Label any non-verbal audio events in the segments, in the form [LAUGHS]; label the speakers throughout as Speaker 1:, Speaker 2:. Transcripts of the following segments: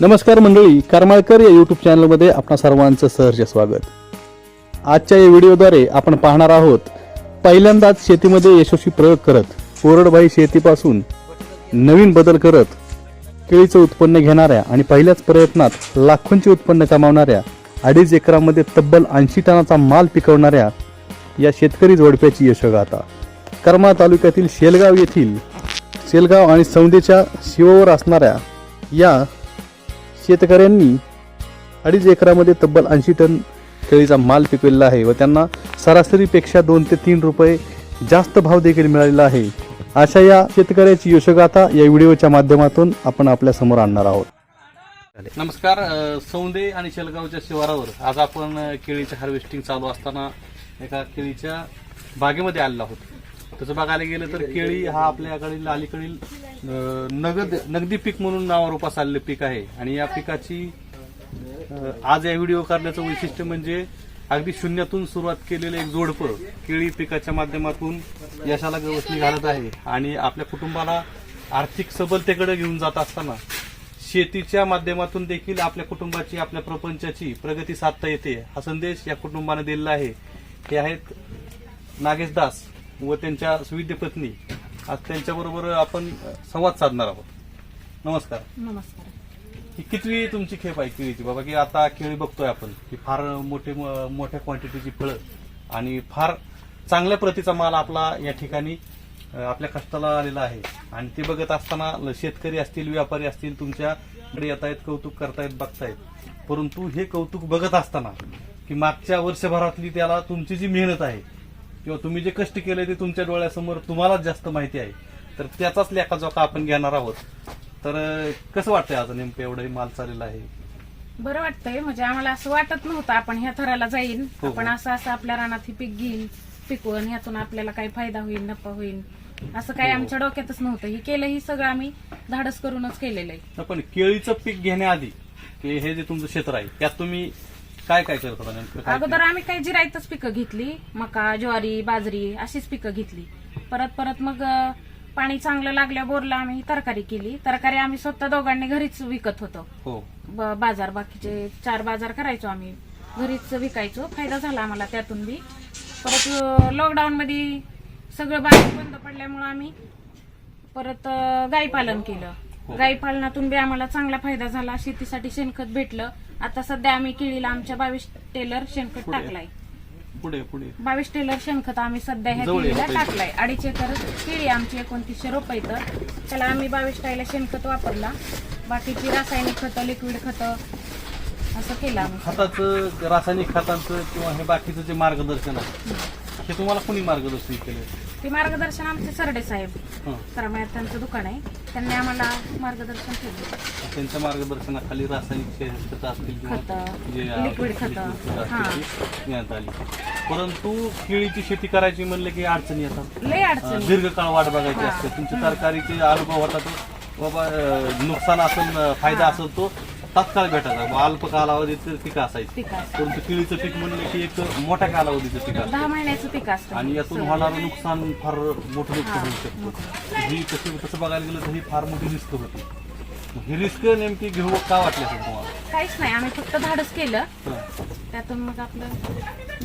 Speaker 1: नमस्कार मंडळी करमाळकर या यूट्यूब चॅनलमध्ये आपणा सर्वांचं सहर्ष स्वागत. आजच्या या व्हिडिओद्वारे आपण पाहणार आहोत पहिल्यांदाच शेतीमध्ये यशस्वी प्रयोग करत कोरडबाई शेतीपासून नवीन बदल करत केळीचं उत्पन्न घेणाऱ्या आणि पहिल्याच प्रयत्नात लाखोंचे उत्पन्न कमावणाऱ्या अडीच एकरामध्ये तब्बल ऐंशी टनाचा माल पिकवणाऱ्या या शेतकरी जोडप्याची यशोगाथा. करमाळ तालुक्यातील शेलगाव येथील शेलगाव आणि सौंदेच्या शिवावर असणाऱ्या या शेतकऱ्यांनी अडीच एकरामध्ये तब्बल ऐंशी टन केळीचा माल पिकवलेला आहे व त्यांना सरासरीपेक्षा दोन ते तीन रुपये जास्त भाव देखील मिळालेला आहे. अशा या शेतकऱ्याची यशोगाथा या व्हिडिओच्या माध्यमातून आपण आपल्यासमोर आणणार आहोत.
Speaker 2: नमस्कार सौंदे आणि शेलगावच्या शिवारावर. आज आपण केळीच्या केळीचे हार्वेस्टिंग चालू असताना एका केळीच्या बागेमध्ये आलेलो आहोत. तसं बघायला गेलं तर केळी हा आपल्याकडील अलीकडील नगद नगदी पीक म्हणून नावारूपास आलेलं पीक आहे. आणि या पिकाची आज या व्हिडिओ करण्याचं वैशिष्ट्य म्हणजे अगदी शून्यातून सुरुवात केलेलं एक जोडपं केळी पिकाच्या माध्यमातून यशाला गवसणी घालत आहे. आणि आपल्या कुटुंबाला आर्थिक सबलतेकडे घेऊन जात असताना शेतीच्या माध्यमातून देखील आपल्या कुटुंबाची आपल्या प्रपंचाची प्रगती साधता येते. हा संदेश या कुटुंबाने दिलेला आहे. हे आहेत नागेश दास. व त्यांच्या सुविद्य पत्नी. आज त्यांच्याबरोबर आपण संवाद साधणार आहोत. नमस्कार.
Speaker 3: नमस्कार.
Speaker 2: ही कितवी तुमची खेप आहे केळीची बाबा की आता केळी बघतोय आपण की फार मोठे मोठ्या क्वांटिटीची फळं आणि फार चांगल्या प्रतीचा माल आपला या ठिकाणी आपल्या कष्टाला आलेला आहे. आणि ते बघत असताना शेतकरी असतील व्यापारी असतील तुमच्याकडे येत आहेत कौतुक करतायत बघतायत. परंतु हे कौतुक बघत असताना की मागच्या वर्षभरातली त्याला तुमची जी मेहनत आहे किंवा तुम्ही जे कष्ट केले ते तुमच्या डोळ्यासमोर तुम्हालाच जास्त माहिती आहे. तर त्याचाच लेखाजोखा आपण घेणार आहोत. तर कसं वाटतंय आज नेमकं एवढं माल चाललेला आहे?
Speaker 3: बरं वाटतंय. म्हणजे आम्हाला असं वाटत नव्हतं आपण ह्या थराला जाईन.
Speaker 2: हो.
Speaker 3: आपण असं असं आपल्या रानात हे पीक घेईन पिकवून ह्यातून आपल्याला काही फायदा होईल नफा होईल? असं काही
Speaker 2: हो.
Speaker 3: आमच्या डोक्यातच नव्हतं. हे केलं ही सगळं आम्ही धाडस करूनच केलेलं आहे.
Speaker 2: पण केळीचं पीक घेण्याआधी की हे जे तुमचं क्षेत्र आहे त्यात तुम्ही काय काय करत होता नेमकं? काय
Speaker 3: अगोदर आम्ही काही जिरायतच पिकं घेतली मका ज्वारी बाजरी अशीच पिकं घेतली. परत परत मग अं, पाणी चांगलं लागल्या बोरला आम्ही तरकारी केली. तरकारी आम्ही स्वतः दोघांनी घरीच विकत होतो.
Speaker 2: हो.
Speaker 3: ब- बाजार बाकीचे चार बाजार करायचो आम्ही. घरीच विकायचो. फायदा झाला आम्हाला त्यातून बी. परत लॉकडाऊन मध्ये सगळं बाजार बंद पडल्यामुळे आम्ही परत अं, गाई पालन केलं. गाई पालनातून बी आम्हाला चांगला फायदा झाला. शेतीसाठी शेणखत भेटलं. आता सध्या आम्ही केळीला आमच्या बावीस टेलर शेणखत
Speaker 2: पुढे.
Speaker 3: टाकलाय.
Speaker 2: पुढे पुढे.
Speaker 3: बावीस टेलर शेणखत आम्ही सध्या ह्या
Speaker 2: जवळ आहे
Speaker 3: केळीला टाकलाय. अडीच एकर केळी आमची एकोणतीसशे रुपये तर त्याला आम्ही बावीस टायला शेणखत वापरला. बाकीची रासायनिक खतं लिक्विड खतं असं केलं आम्ही.
Speaker 2: खताचं रासायनिक खतांचं किंवा हे बाकीचं जे मार्गदर्शन आहे हे तुम्हाला कोणी मार्गदर्शन केलं
Speaker 3: ते मार्गदर्शन आमचे सरडे साहेब.
Speaker 2: हं.
Speaker 3: त्यांचं दुकान आहे. त्यांनी आम्हाला मार्गदर्शन केलं.
Speaker 2: त्यांच्या मार्गदर्शनाखाली रासायनिक शे- खतं असतील किंवा
Speaker 3: खतं,
Speaker 2: जे
Speaker 3: लिक्विड खतं.
Speaker 2: लिक्विड असतील ती घेण्यात आली. परंतु केळीची शेती करायची म्हणलं की अडचणी येतात.
Speaker 3: लय
Speaker 2: अं,
Speaker 3: अडचणी
Speaker 2: दीर्घकाळ वाट बघायची
Speaker 3: हा.
Speaker 2: असते. तुमच्या तरकारीचे अनुभव होता तो बाबा अं, नुकसान असेल अं, फायदा असेल तो. तात्काळ भेटायचा. ब- अल्प कालावधीत पीक असायची.
Speaker 3: पीक असतं.
Speaker 2: परंतु केळीचं पीक म्हणलं की एक मोठ्या कालावधीचं पीक असतं.
Speaker 3: दहा महिन्याचं पीक असतं.
Speaker 2: आणि यातून होणारं नुकसान फार मोठं नुकसान होऊ शकतं. ही तशी तसं बघायला गेलं तर ही फार मोठी रिस्क होती. मग ही रिस्क नेमकी घेऊ का वाटली असेल तुम्हाला?
Speaker 3: काहीच नाही. आम्ही फक्त धाडस केलं.
Speaker 2: हं.
Speaker 3: त्यातून मग आपलं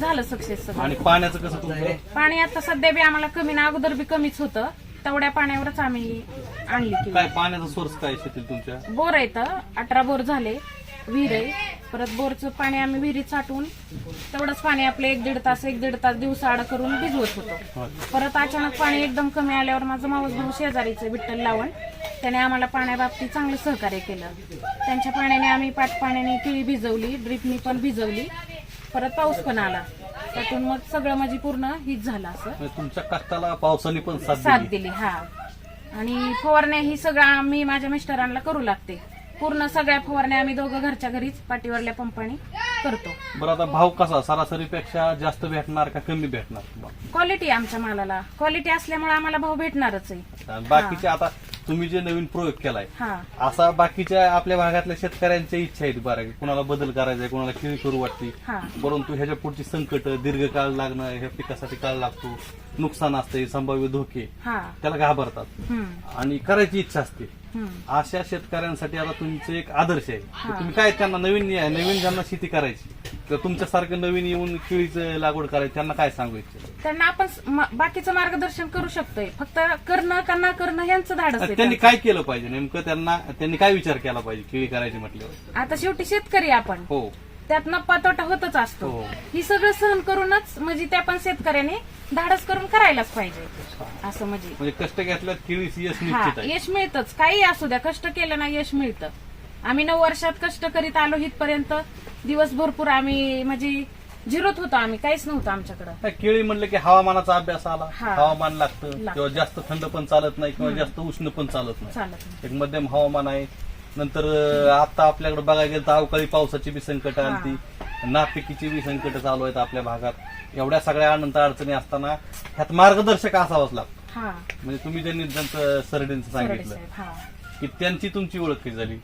Speaker 3: झालं सक्सेस
Speaker 2: आणि पाण्याचं कसं तुमचं?
Speaker 3: पाणी आता सध्या बी आम्हाला कमी ना अगोदर बी कमीच होतं. तेवढ्या पाण्यावरच आम्ही आणली
Speaker 2: काय पाण्याचा सोर्स काय शेतील तुमच्या?
Speaker 3: बोर आहे तर अठरा बोर झाले विहीर आहे. परत बोरचं पाणी आम्ही विहिरीत साठवून तेवढंच पाणी आपलं एक दीड तास एक दीड तास दिवसाआड करून भिजवत होतो.
Speaker 2: होय.
Speaker 3: परत अचानक पाणी एकदम कमी आल्यावर माझं मावस भाऊ शेजारीचं विठ्ठल लावण. त्याने आम्हाला पाण्याबाबतीत चांगलं सहकार्य केलं. त्यांच्या पाण्याने आम्ही पाट पाण्याने केळी भिजवली ड्रिपनी पण भिजवली. परत पाऊस पण आला. त्यातून मग सगळं माझी पूर्ण हीच झालं असं.
Speaker 2: म्हणजे तुमच्या कष्टाला पावसाने पण साथ
Speaker 3: साथ
Speaker 2: दिली.
Speaker 3: दिली हा. आणि फवारण्या ही सगळं आम्ही माझ्या मिस्टरांना करू लागते. पूर्ण सगळ्या फवारण्या आम्ही दोघं घरच्या घरीच पाठीवरल्या पंपाने करतो.
Speaker 2: बरं आता भाव कसा? सरासरीपेक्षा जास्त भेटणार का कमी भेटणार? तुम्हाला?
Speaker 3: क्वालिटी आमच्या मालाला. क्वालिटी असल्यामुळे आम्हाला भाव भेटणारच आहे.
Speaker 2: आणि बाकीचे आता तुम्ही जे नवीन प्रयोग केलाय असा बाकीच्या आपल्या भागातल्या शेतकऱ्यांच्या इच्छा आहेत बरं की? कुणाला बदल करायचा आहे कुणाला केळी करू वाटते. परंतु ह्याच्या पुढची संकट दीर्घकाळ लागणं ह्या पिकासाठी काळ लागतो नुकसान असते संभाव्य धोके त्याला घाबरतात. आणि करायची इच्छा असते. अशा शेतकऱ्यांसाठी आता तुमचं एक आदर्श आहे. तुम्ही काय त्यांना नवीन नवीन ज्यांना शेती करायची किंवा तुमच्यासारखं नवीन येऊन केळीचं लागवड करायची त्यांना काय सांगू इच्छिता
Speaker 3: त्यांना आपण स- म- बाकीचं मार्गदर्शन करू शकतोय. फक्त करणं का न करणं यांचं धाडस आहे
Speaker 2: त्यांनी. काय केलं पाहिजे? नेमकं त्यांना त्यांनी काय विचार केला पाहिजे केळी करायची म्हटल्यावर?
Speaker 3: आता शेवटी शेतकरी आपण.
Speaker 2: हो.
Speaker 3: त्यात नफा तोटा होतच असतो.
Speaker 2: हो.
Speaker 3: ही सगळं सहन करूनच म्हणजे त्या पण शेतकऱ्याने धाडस करून करायलाच पाहिजे. असं म्हणजे.
Speaker 2: म्हणजे कष्ट घेतल्यात केळीस यश
Speaker 3: हा
Speaker 2: निश्चित आहे.
Speaker 3: यश मिळतच. काही असू द्या कष्ट केलं ना यश मिळतं. आम्ही नऊ वर्षात कष्ट करीत आलो इथपर्यंत. दिवस भरपूर आम्ही म्हणजे झिरोत होतो आम्ही काहीच नव्हतं आमच्याकडं.
Speaker 2: केळी म्हणलं की हवामानाचा अभ्यास आला.
Speaker 3: हा.
Speaker 2: हवामान लागतं
Speaker 3: लागतं.
Speaker 2: किंवा जास्त थंड पण चालत नाही किंवा जास्त उष्ण पण चालत नाही.
Speaker 3: चालत नाही.
Speaker 2: एक मध्यम हवामान आहे. नंतर अं, आता आपल्याकडे बघायला गेलं तर अवकाळी पावसाची बी संकट. आली नापिकीची बी संकट चालू आहेत आपल्या भागात. एवढ्या सगळ्या अनंत अडचणी असताना ह्यात मार्गदर्शक असावाच लागतो.
Speaker 3: हा.
Speaker 2: म्हणजे तुम्ही ज्यांनी त्यांचं सरडेंचं
Speaker 3: सरडे
Speaker 2: सांगितलं
Speaker 3: साहेब हा.
Speaker 2: की त्यांची तुमची ओळख कशी झाली?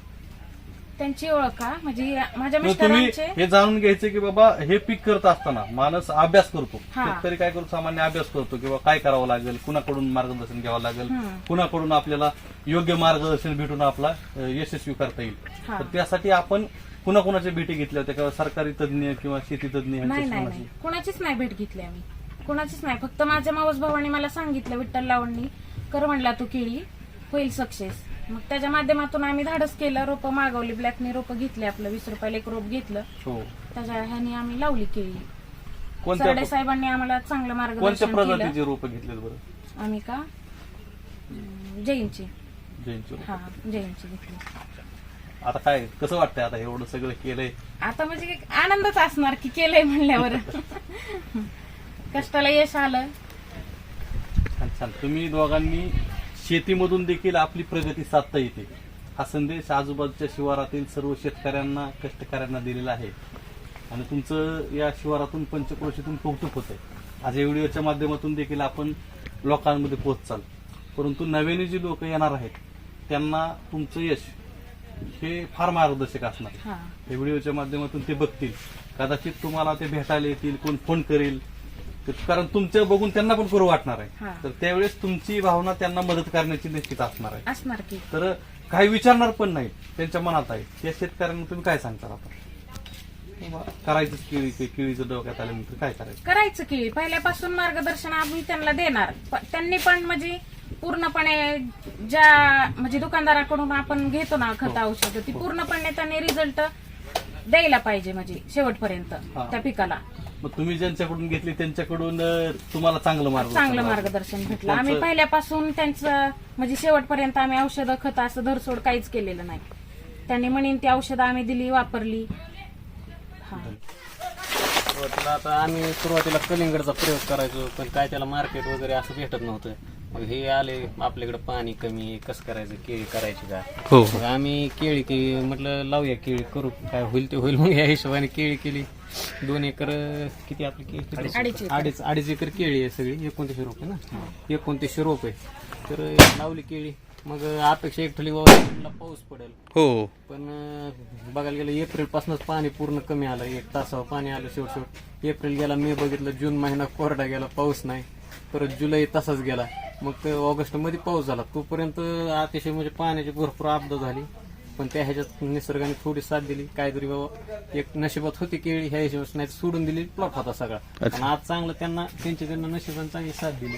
Speaker 3: त्यांची ओळख म्हणजे माझ्या
Speaker 2: तुम्ही
Speaker 3: मिस्टरांचे
Speaker 2: हे जाणून घ्यायचं की बाबा हे पीक करत असताना माणूस अभ्यास करतो.
Speaker 3: हा.
Speaker 2: शेतकरी काय करतो सामान्य अभ्यास करतो किंवा काय करावं लागेल? कुणाकडून मार्गदर्शन घ्यावं लागेल?
Speaker 3: हम्म.
Speaker 2: कुणाकडून आपल्याला योग्य मार्गदर्शन भेटून आपला अ, यशस्वी करता येईल?
Speaker 3: हा.
Speaker 2: तर त्यासाठी आपण कुणाकुणाच्या भेटी घेतल्या होत्या किंवा सरकारी तज्ञ किंवा शेती तज्ञ
Speaker 3: नाही
Speaker 2: यांच्याशी
Speaker 3: नाही
Speaker 2: कोणाशी?
Speaker 3: नाही. कुणाचीच नाही भेट घेतली आम्ही. कुणाचीच नाही. फक्त माझ्या मावस भावाने मला सांगितलं विठ्ठल लावणी. कर म्हणला तू केळी. होईल सक्सेस मग त्याच्या माध्यमातून आम्ही धाडस केलं रोपं मागवली ब्लॅकने रोपं घेतले आपलं वीस रुपयाला एक रोप घेतलं.
Speaker 2: हो.
Speaker 3: त्याच्या ह्याने आम्ही लावली केळी.
Speaker 2: कोणत्या
Speaker 3: सरडे साहेबांनी आम्हाला चांगलं
Speaker 2: कोणत्या
Speaker 3: मार्गदर्शन केलं.
Speaker 2: प्रजातीचे रोप घेतलेत बरं?
Speaker 3: आम्ही का? अं, जैनची.
Speaker 2: जैनचे रोप.
Speaker 3: हा जैनची घेतली.
Speaker 2: आता काय कसं वाटतंय आता एवढं सगळं केलंय?
Speaker 3: आता म्हणजे एक आनंदच असणार की केलंय म्हणल्यावर. [LAUGHS] कष्टाला यश आलं.
Speaker 2: छान छान. तुम्ही दोघांनी शेतीमधून देखील आपली प्रगती साधता येते. हा संदेश आजूबाजूच्या शिवारातील सर्व शेतकऱ्यांना कष्टकऱ्यांना दिलेला आहे. आणि तुमचं या शिवारातून पंचक्रोशीतून कौतुक होत आहे आज या व्हिडिओच्या माध्यमातून देखील आपण लोकांमध्ये पोहोचाल परंतु नव्याने जी लोक येणार आहेत त्यांना तुमचं यश हे फार मार्गदर्शक असणार.
Speaker 3: हा.
Speaker 2: व्हिडिओच्या माध्यमातून ते बघतील. कदाचित तुम्हाला ते भेटायला येतील कोण फोन करेल. कारण तुमचं बघून त्यांना पण करू वाटणार आहे.
Speaker 3: हा.
Speaker 2: तर त्यावेळेस तुमची भावना त्यांना मदत करण्याची निश्चित असणार आहे.
Speaker 3: असणार की.
Speaker 2: तर काही विचारणार पण नाही. त्यांच्या मनात आहे. त्या शेतकऱ्यांना तुम्ही काय सांगता आता? बाबा, करायचंच केळी केळीचं डोक्यात आल्यानंतर काय करायचं?
Speaker 3: करायचं की. पहिल्यापासून मार्गदर्शन आम्ही त्यांना देणार. प- त्यांनी पण म्हणजे पूर्णपणे ज्या म्हणजे दुकानदाराकडून आपण घेतो ना खत औषध ती पूर्णपणे त्यांनी रिझल्ट द्यायला पाहिजे म्हणजे शेवटपर्यंत
Speaker 2: हा.
Speaker 3: त्या पिकाला.
Speaker 2: मग तुम्ही ज्यांच्याकडून घेतली त्यांच्याकडून तुम्हाला चांगलं मार्ग
Speaker 3: चांगलं मार्गदर्शन भेटलं. आम्ही पहिल्यापासून त्यांचं म्हणजे शेवटपर्यंत आम्ही औषधं खत असं धरसोड काहीच केलेलं नाही. त्यांनी म्हणेन ती औषधं आम्ही दिली वापरली. हा.
Speaker 4: सुरुवातीला आता आम्ही सुरुवातीला कलिंगडचा प्रयोग करायचो पण काय त्याला मार्केट वगैरे असं भेटत नव्हतं. मग हे आले आपल्याकडे पाणी कमी आहे, कसं करायचं केळी करायची का?
Speaker 2: हो.
Speaker 4: मग आम्ही केळी केळी म्हटलं लावूया केळी करू काय होईल ते होईल. मग या हिशोबाने केळी केली. दोन एकर किती आपली केळी?
Speaker 3: अडीच एकर.
Speaker 4: अडीच अडीच एकर केळी आहे सगळी एकोणतीसशे रोप आहे ना? एकोणतीसशे रोप आहे तर लावली केळी. मग अपेक्षा एक ठेवली बाबा पाऊस पडेल.
Speaker 2: हो.
Speaker 4: पण बघायला गेलं एप्रिल पासूनच पाणी पूर्ण कमी आलं. एक तासावर पाणी आलं शेवट शेवट. एप्रिल गेला मे बघितलं जून महिना कोरडा गेला पाऊस नाही. परत जुलै तसाच गेला. मग ते ऑगस्टमध्ये पाऊस झाला. तोपर्यंत अतिशय म्हणजे पाण्याची भरपूर आपदा झाली. पण त्या ह्याच्यात निसर्गाने थोडी साथ दिली. काहीतरी बाबा एक नशिबात होती केळी ह्या हिशोबात नाही सोडून दिली प्लॉट होता सगळा. आणि आज चांगलं त्यांना त्यांच्या त्यांना नशिबाने चांगली साथ दिली.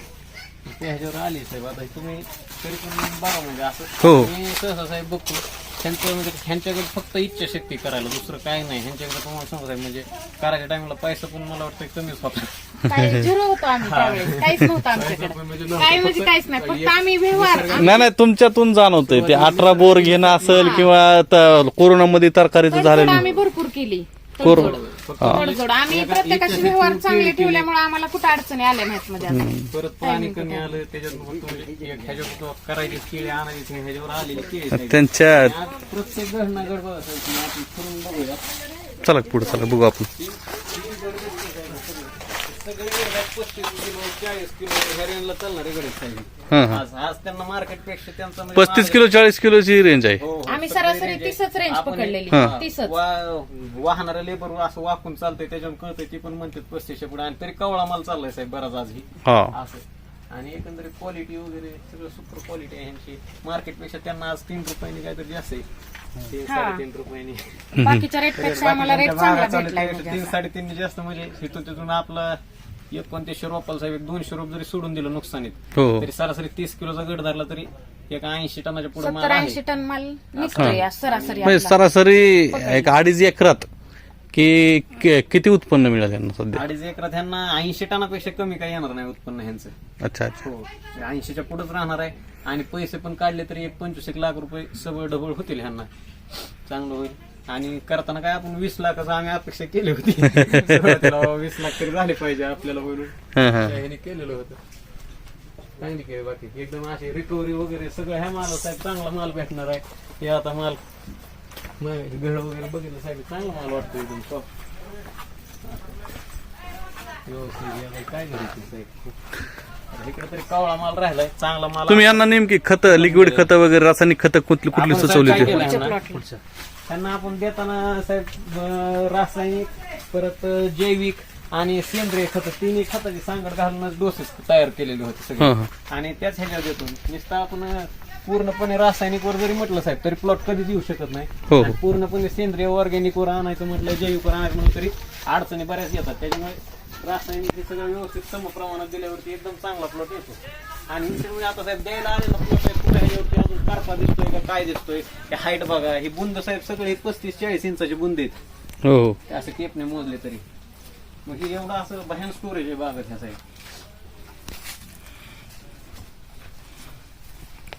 Speaker 4: त्या ह्याच्यावर आली साहेब. आता तुम्ही तरी पण बघा म्हणजे असं.
Speaker 2: हो.
Speaker 4: मी सहसा साहेब बघतो. त्यांचं म्हणजे ह्यांच्याकडे फक्त इच्छाशक्ती करायला दुसरं काय नाही. ह्यांच्याकडे तुम्हाला सांगू साहेब म्हणजे करायच्या टाइमला पैसा पण मला वाटतं कमीच होता.
Speaker 3: काय झिरो होतो आम्ही त्यावेळेस. काहीच नव्हतं आमच्याकडे. काय म्हणजे काहीच नाही. फक्त आम्ही व्यवहार
Speaker 1: नाही नाही तुमच्यातून जाणवतंय. ते अठरा बोर घेणं असेल किंवा त- कोरोनामध्ये तरकारीचं
Speaker 3: तडजोड
Speaker 1: झालेलं
Speaker 3: आम्ही भरपूर केली.
Speaker 1: कोरो-
Speaker 3: तडजोड तडजोड आम्ही प्रत्येकाचे व्यवहार चांगले ठेवल्यामुळे आम्हाला कुठं अडचणी आल्या नाहीत आता.
Speaker 4: परत पाणी कमी आलं त्याच्यात करायची केळी आणायची ह्याच्यावर आलेली केळी साहेब.
Speaker 1: त्यांच्या
Speaker 4: प्रत्येक घटना गडबड असायची आपण करून बघूया.
Speaker 1: चला पुढे चला बघू आपण.
Speaker 4: सगळे पस्तीस किलो चाळीस किलो चालणारे
Speaker 1: हा हा.
Speaker 4: आज आज त्यांना मार्केटपेक्षा त्यांचा म्हणजे
Speaker 1: पस्तीस किलो चाळीस किलोची रेंज आहे.
Speaker 4: हो, हो,
Speaker 3: आम्ही
Speaker 4: सगळी
Speaker 3: सरासरी
Speaker 4: range आहे.
Speaker 3: तीसच रेंज
Speaker 4: आपण
Speaker 3: पकडलेली
Speaker 1: हा.
Speaker 3: तीसच.
Speaker 4: वा- वाहणारा लेबर असं वाकून चालतंय त्याच्यावर कळतंय ती पण म्हणतात पस्तीसच्या पुढे. आणि तरी कवळा माल चाललाय साहेब बराच आजही
Speaker 1: हा.
Speaker 4: असं. आणि एकंदरीत क्वालिटी वगैरे सगळं सुपर क्वालिटी आहे ह्यांची. मार्केटपेक्षा त्यांना आज तीन रुपयांनी काहीतरी जास्त आहे. तीन
Speaker 3: हा.
Speaker 4: साडेतीन रुपयांनी.
Speaker 3: बाकीच्या रेटपेक्षा आम्हाला रेट
Speaker 4: बाकीच्या
Speaker 3: चांगला
Speaker 4: भागात चालू
Speaker 3: भेटलाय
Speaker 4: त्यापेक्षा
Speaker 3: म्हणजे
Speaker 4: तीन साडेतीन जास्त म्हणजे इथून तिथून आपलं एकोणतीसशे रोपाला साहेब एक दोनशे रोप जरी सोडून दिलं नुकसानीत
Speaker 1: हो.
Speaker 4: तरी सरासरी तीस किलोचा गड धरला तरी एक ऐंशी टनाच्या पुढे माल
Speaker 3: सत्तर
Speaker 4: आहे.
Speaker 3: ऐंशी टन माल निघतोय आज सरासरी
Speaker 1: म्हणजे
Speaker 3: आपला.
Speaker 1: सरासरी एक अडीच एकरात की कि- किती उत्पन्न मिळालं त्यांना सध्या?
Speaker 4: अडीच एकरात ह्यांना ऐंशी टनापेक्षा कमी काही येणार नाही उत्पन्न ह्यांचं.
Speaker 1: अच्छा अच्छा.
Speaker 4: हो ऐंशीच्या पुढेच राहणार आहे. आणि पैसे पण काढले तरी एक पंचवीस एक लाख रुपये सगळं डबल होतील ह्यांना. चांगलं होईल. आणि करताना काय आपण वीस लाखाचं आम्ही अपेक्षा केली होती. [LAUGHS] सुरुवातीला वीस लाख तरी झाले पाहिजे आपल्याला बोलून.
Speaker 1: हा हा.
Speaker 4: ह्याने केलेलं होतं. चांगली केली बाकी. एकदम अशी रिकव्हरी वगैरे सगळं ह्या माल साहेब चांगला माल भेटणार आहे. हे आता माल घड वगैरे बघितलं साहेब चांगला माल वाटतो एकदम top. व्यवस्थित याला काय घ्यायचं साहेब? आता इकडे तरी कावळा माल राहिलाय चांगला माल
Speaker 1: तुम्ही यांना नेमकी खत लिक्विड खत वगैरे रासायनिक खत कुठली कुठली
Speaker 4: आपण
Speaker 1: सुचवली
Speaker 4: काय
Speaker 1: होती.
Speaker 4: त्यांना आपण देताना साहेब अं, रासायनिक परत अं, जैविक आणि सेंद्रिय खत तिन्ही खताची सांगड घालूनच डोसेस तयार केलेले होते सगळे.
Speaker 1: हा.
Speaker 4: आणि त्याच ह्याच्यावर देतो. नुसतं आपण अं, पूर्णपणे रासायनिक वर जरी म्हटलं साहेब तरी प्लॉट कधीच येऊ शकत नाही.
Speaker 1: हो, हो.
Speaker 4: आणि पूर्णपणे सेंद्रिय ऑर्गॅनिक वर आणायचं म्हटलं जैविक वर आणायचं म्हटलं तरी अडचणी बऱ्याच येतात. त्याच्यामुळे रासायनिक हे सगळं व्यवस्थित सम प्रमाणात दिल्यावरती एकदम चांगला प्लॉट येतो. आणि म्हणजे आता साहेब द्यायला आलेला प्लॉट आहे कुठे ह्याच्यावरती अजून कारपा दिसतोय का? काय दिसतोय? हे हाईट बघा ही बुंद साहेब सगळे पस्तीस चाळीस इंचाची बुंद आहेत.
Speaker 1: हो हो.
Speaker 4: ते असं टेपने मोजले तरी. मग हे एवढं असं भयान स्टोरेज आहे बागात ह्या साहेब.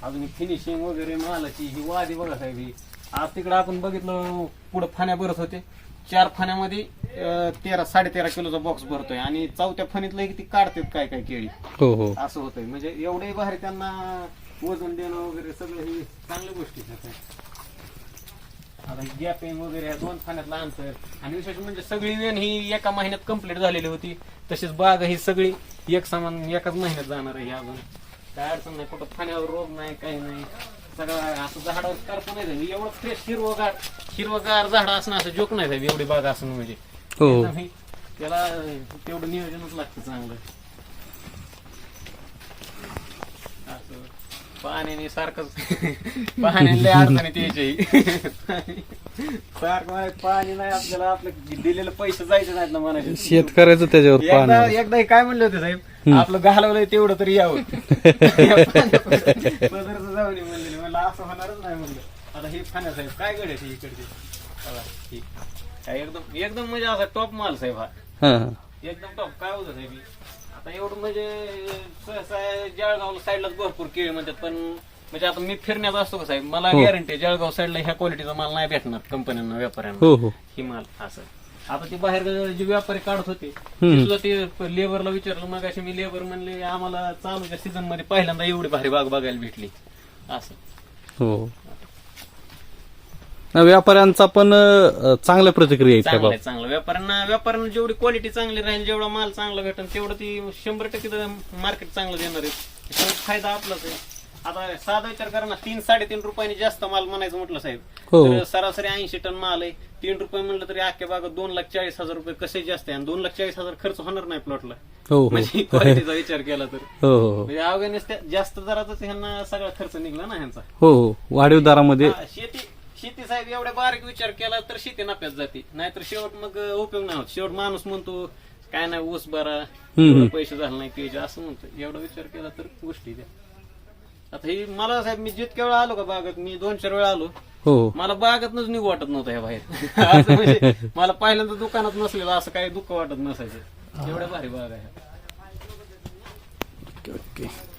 Speaker 4: अजून फिनिशिंग वगैरे मालाची ही वादी बघा साहेब ही. आज तिकडे आपण बघितलं पुढे फाण्या भरत होते. चार फाण्यामध्ये अं, तेरा साडेतेरा किलोचा बॉक्स भरतोय. आणि चौथ्या फणीतलं किती काढतात काय काय केळी.
Speaker 1: हो हो.
Speaker 4: असं होतंय. म्हणजे एवढे भारी त्यांना वजन देणं वगैरे सगळं ही चांगल्या गोष्टी. आता. गॅपिंग वगैरे ह्या दोन खाण्यातलं अंतर. आणि विशेष म्हणजे सगळी वेण ही एका महिन्यात कंप्लीट झालेली होती. तशीच बाग ही सगळी एक समान एकाच महिन्यात जाणार आहे ही अजून. काय अडचण नाही कुठं खाण्यावर रोग नाही काही नाही. सगळं असं झाडावर करता नाही झालं एवढं फ्रेश हिरवगार हिरवगार झाड असणं असं जोक नाही साहेब एवढी बाग असणं म्हणजे.
Speaker 1: हो.
Speaker 4: त्याला तेवढं नियोजनच लागतं चांगलं. असं पाण्याने सारखंच [LAUGHS] पाण्याने लय अडचणीत यायची सारखं म्हणायचं, पाणी नाही आपल्याला आपलं दिलेलं पैसे जायचे नाहीत ना म्हणायचे
Speaker 1: शेतकऱ्याचं त्याच्यावर
Speaker 4: एकदा हे काय म्हणले होते साहेब आपलं घालवलंय तेवढं तरी यावं. [LAUGHS] पदरचं जाऊ नये म्हणले म्हणलं असं होणारच नाही म्हणलं. आता हे फाण्या साहेब काय गड ही इकडची? बघा, ही. काय एकदम एकदम म्हणजे असा टॉप माल साहेब हा.
Speaker 1: हा. हा
Speaker 4: एकदम टॉप काय होतं साहेब हे? आता एवढं म्हणजे सहसा जळगाव साईडलाच भरपूर केळी म्हणतात पण म्हणजे आता मी फिरण्यात असतो का साहेब? मला
Speaker 1: हो.
Speaker 4: गॅरंटी आहे जळगाव साईडला ह्या क्वालिटीचा माल नाही भेटणार कंपन्यांना व्यापाऱ्यांना.
Speaker 1: हो हो.
Speaker 4: ही माल असं. आता ते बाहेर जे व्यापारी काढत होते. ते सुद्धा ते लेबरला विचारलं मग अशी मी लेबर म्हणले आम्हाला चालूच्या सीझनमध्ये पहिल्यांदा एवढी भारी बाग बघायला भेटली. असं.
Speaker 1: हो. ना, व्यापाऱ्यांचा पण अं, चांगल्या प्रतिक्रिया आहेत त्या
Speaker 4: चांगलं आहे. चांगलं व्यापाऱ्यांना व्यापाऱ्यांना जेवढी क्वालिटी चांगली राहील जेवढा माल चांगला भेटेल तेवढं ती शंभर टक्के मार्केट चांगलं देणार आहे फायदा आपलाच आहे. आता साधा विचार करा ना तीन साडेतीन रुपयांनी जास्त माल म्हणायचं म्हटलं साहेब.
Speaker 1: हो.
Speaker 4: तर सरासरी ऐंशी टन माल आहे. तीन रुपये म्हणलं तरी अख्ख्या बागात दोन लाख चाळीस हजार रुपये कसे जास्त आहे. आणि दोन लाख चाळीस हजार खर्च होणार नाही प्लॉटला
Speaker 1: हो हो.
Speaker 4: म्हणजे क्वालिटीचा विचार केला तर.
Speaker 1: हो हो हो.
Speaker 4: म्हणजे अवघ्यानेच जास्त दरातच ह्यांना सगळा खर्च निघला ना ह्यांचा.
Speaker 1: हो हो. वाढीव दरामध्ये
Speaker 4: हा, शेती शेती साहेब एवढ्या बारीक विचार केला तर शेती नफ्यात जाते. नाहीतर शेवट मग उपयोग नाही होत. शेवट माणूस म्हणतो काय नाही ऊस बरा पैसे झाले नाही त्याचे असं म्हणतो. एवढा विचार केला तर गोष्टी द्या. आता ही मला साहेब मी जितक्या वेळा आलो का बागात मी दोन चार वेळा आलो.
Speaker 1: हो.
Speaker 4: मला बागातनच निघू वाटत नव्हतं ह्या बाहेर. [LAUGHS] असं म्हणजे मला पहिल्यांदा दुकानात नसलेलं असं काही दुःख वाटत नसायचं. एवढ्या भारी बाग आहे.
Speaker 1: Okay okay.